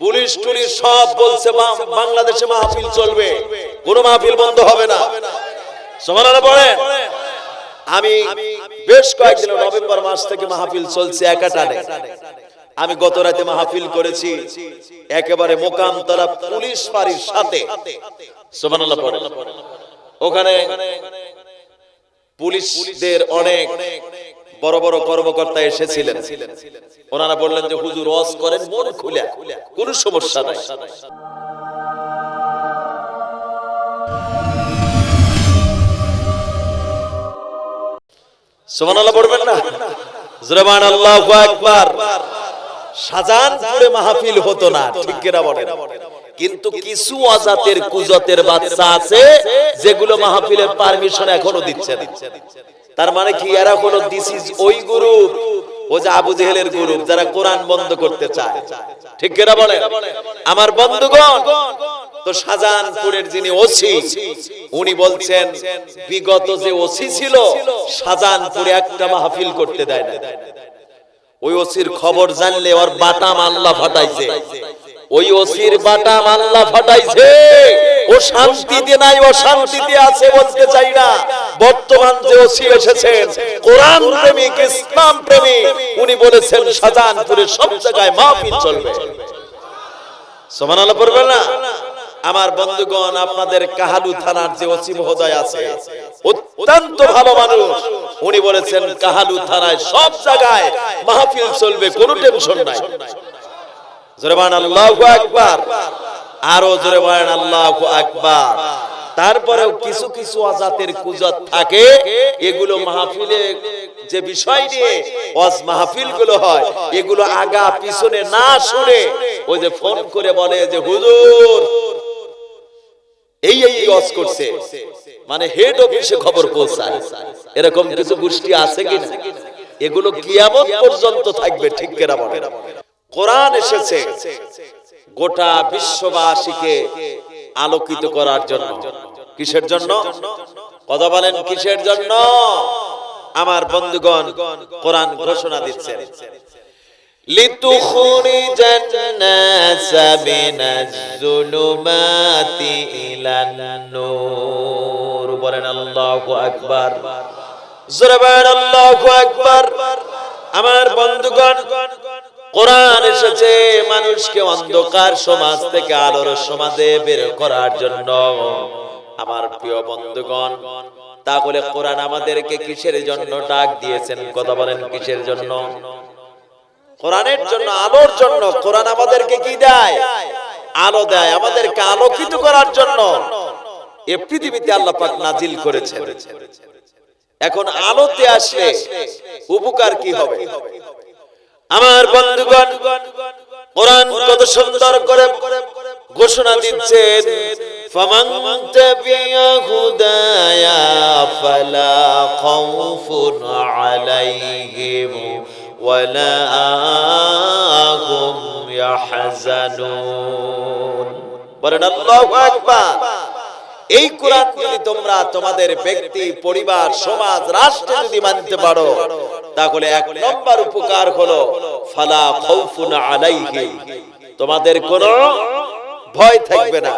Police টুলিশ সব বলছে বাংলাদেশে মাহফিল চলবে। কোনো মাহফিল বন্ধ হবে না। আমি বেশ কয়েকদিন নভেম্বর মাস থেকে মাহফিল চলছে একা টানে আমি গত রাতে মাহফিল করেছি একেবারে মোকামতলা পুলিশ ফাঁড়ির সাথে। ওখানে পুলিশদের অনেক বড় বড় কর্মকর্তা এসেছিলেন। ওনারা বললেন যে, হুজুর ওয়াজ করেন, মন খুলে। কোনো সমস্যা নাই। মাহফিল হতো না কিন্তু কিছু অজাতের কুজতের বাচ্চা আছে, যেগুলো মাহফিলের পারমিশন এখনও দিচ্ছে তার মানে কি, এরা হলো দিস ইজ ওই গ্রুপ ও যে আবু জেহেলের গ্রুপ যারা কোরআন বন্ধ করতে চায়। ঠিক কিনা বলেন? আমার বন্ধুগণ, তো শাহজাহানপুরের যিনি ওসি, উনি বলছেন, বিগত যে ওসি ছিল, শাহজাহানপুরে একটা মাহফিল করতে দেয় না ওই ওসির খবর জানলে ওর বাটাম আল্লাহ ফাটাইছে। ওই ওসির বাটাম আল্লাহ ফাটাইছে। ও শান্তিতে নাই ও শান্তিতে আছে বলতে চাই না। বর্তমান যে ওসি এসেছেন, কোরআন প্রেমিক, ইসলাম প্রেমিক, উনি বলেছেন, শাহজাহানপুরের সব জায়গায় মাহফিল চলবে। সমানালা পড়বে না? আমার বন্ধুগণ, আপনাদের কাহালু থানার যে ওসি মহোদয় আছে, অত্যন্ত ভালো মানুষ, উনি বলেছেন, কাহালু থানায় সব জায়গায় মাহফিল চলবে, কোনো টেনশন নাই। জোরে আল্লাহু আকবার। আরও জোরে বলেন, আল্লাহু আকবার। তারপরেও কিছু কিছু আজাতের কুজত থাকে, এগুলো মাহফিলে যে বিষয় নিয়ে ওয়াজ মাহফিলগুলো হয়, এগুলো আগা পিছনে না শুনে ওই যে ফোন করে বলে যে, হুজুর, এই এই ওয়াজ করছে। মানে হেড অফিসে খবর পৌঁছায়। এরকম কিছু গোষ্ঠী আছে এগুলো কিয়ামত পর্যন্ত থাকবে, ঠিক কেনা বলে কোরআন এসেছে। গোটা বিশ্ববাসীকে আলোকিত করার জন্য কিসের জন্য কথা বলেন কিসের জন্য আমার বন্ধুগণ কোরআন ঘোষণা দিচ্ছেন لتخرج الناس من الظلمات إلى النور বলেন আল্লাহু আকবার জোরে বলেন আল্লাহু আকবার আমার বন্ধুগণ কোরআন এসেছে, মানুষকে অন্ধকার সমাজ থেকে আলোর সমাজে বের করার জন্য। আমার প্রিয় বন্ধুগণ, তাহলে কোরআন আমাদেরকে কিসের জন্য ডাক দিয়েছেন? কথা বলেন, কিসের জন্য? কোরআনের জন্য, আলোর জন্য। কোরআন আমাদেরকে কি দেয়? আলো দেয়, আমাদেরকে আলোকিত করার জন্য। এ পৃথিবীতে আল্লাহ পাক নাজিল করেছে এখন আলোতে আসলে উপকার কি হবে? আমার বন্ধুগণ, কোরআন কত সুন্দর করে ঘোষণা দিচ্ছেন এই কোরআন যদি তোমরা তোমাদের ব্যক্তি, পরিবার, সমাজ, রাষ্ট্র যদি মানতে পারো তাহলে এক নম্বর উপকার হলো, ফালা আলাইহিম তোমাদের কোনো ভয় থাকবে না।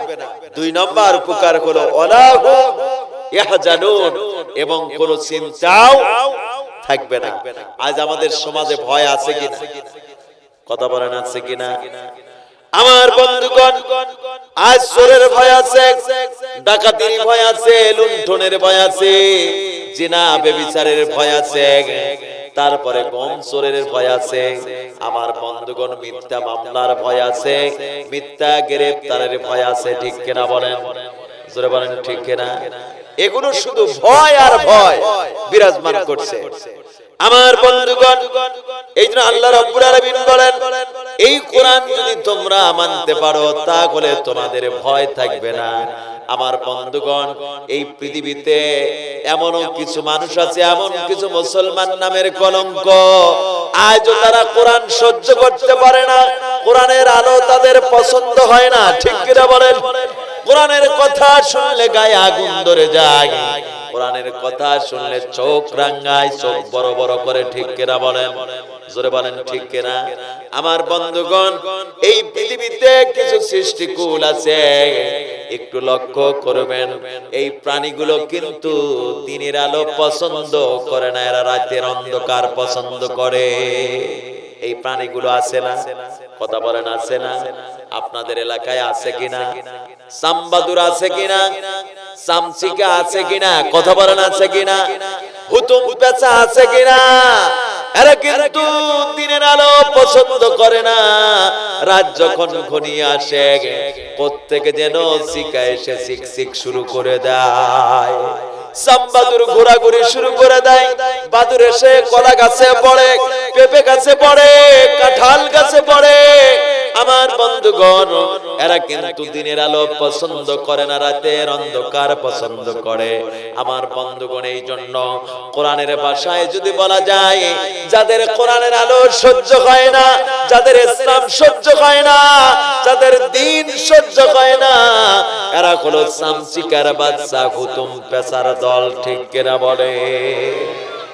দুই নম্বর উপকার হলো ওয়ালাহু এবং কোন চিন্তাও থাকবে না। আজ আমাদের সমাজে ভয় আছে কিনা কথা বলেন আছে কিনা আমার বন্ধুগণ, আজ চোরের ভয় আছে, ডাকাতির ভয় আছে, লুণ্ঠনের ভয় আছে, জিনা, বেবিচারের ভয় আছে। তারপরে গম চোরের ভয় আছে? আমার বন্ধুগণ, মিথ্যা মামলার ভয় আছে। মিথ্যা গ্রেফতারের ভয় আছে, ঠিক কিনা বলেন? জোরে বলেন, ঠিক কিনা? এগুলো শুধু ভয় আর ভয় বিরাজমান করছে। আমার বন্ধুগণ, এই জন্য আল্লাহ রাব্বুল আলামিন বলেন, এই কোরআন যদি তোমরা মানতে পারো, তাহলে তোমাদের ভয় থাকবে না। আমার বন্ধুগণ, এই পৃথিবীতে এমনও কিছু মানুষ আছে, এমন কিছু মুসলমান নামের কলঙ্ক। আজও তারা কোরআন সহ্য করতে পারে না, কোরআনের আলো তাদের পছন্দ হয় না, ঠিক কিনা বলেন? কোরআনের কথা শুনলে গায়ে আগুন ধরে যায়, কোরআনের কথা শুনলে চোখ রাঙ্গায়, চোখ বড় বড় করে, ঠিক কেনা বলেন? জোরে বলেন, ঠিক কেনা? আমার বন্ধুগণ, এই পৃথিবীতে কিছু সৃষ্টিকুল আছে একটু লক্ষ্য করবেন, এই প্রাণীগুলো কিন্তু দিনের আলো পছন্দ করে না, এরা রাতের অন্ধকার পছন্দ করে। এই প্রাণীগুলো আছে না? কথা বলেন, আছে না? আপনাদের এলাকায় আছে কিনা? সাম্বাদুর আছে কিনা? সামসিকা আছে কিনা? কথা বলেন, আছে কিনা? হুতুম পেঁচা আছে কিনা? এরা কিন্তু দিনের আলো পছন্দ করে না। রাত যখন ঘনিয়ে আসে, প্রত্যেকে যেন শিকা এসে শিক শিক শুরু করে দেয়। সাম্বাদুর ঘোরাঘুরি শুরু করে দেয়। বাদুর এসে কলা গাছে পড়ে, পেঁপে গাছে পড়ে, কাঁঠাল গাছে পড়ে আমার বন্ধুগণ, এরা কিন্তু দিনের আলো পছন্দ করে না, রাতের অন্ধকার পছন্দ করে। আমার বন্ধুগণ, এই জন্য কোরআনের ভাষায় যদি বলা যায়, যাদের কোরআনের আলো সহ্য হয় না, যাদের ইসলাম সহ্য হয় না, যাদের দিন সহ্য হয় না, এরা হলো সামসিকার বাচ্চা হুতুম পেশার দল, ঠিক কেনা বলে?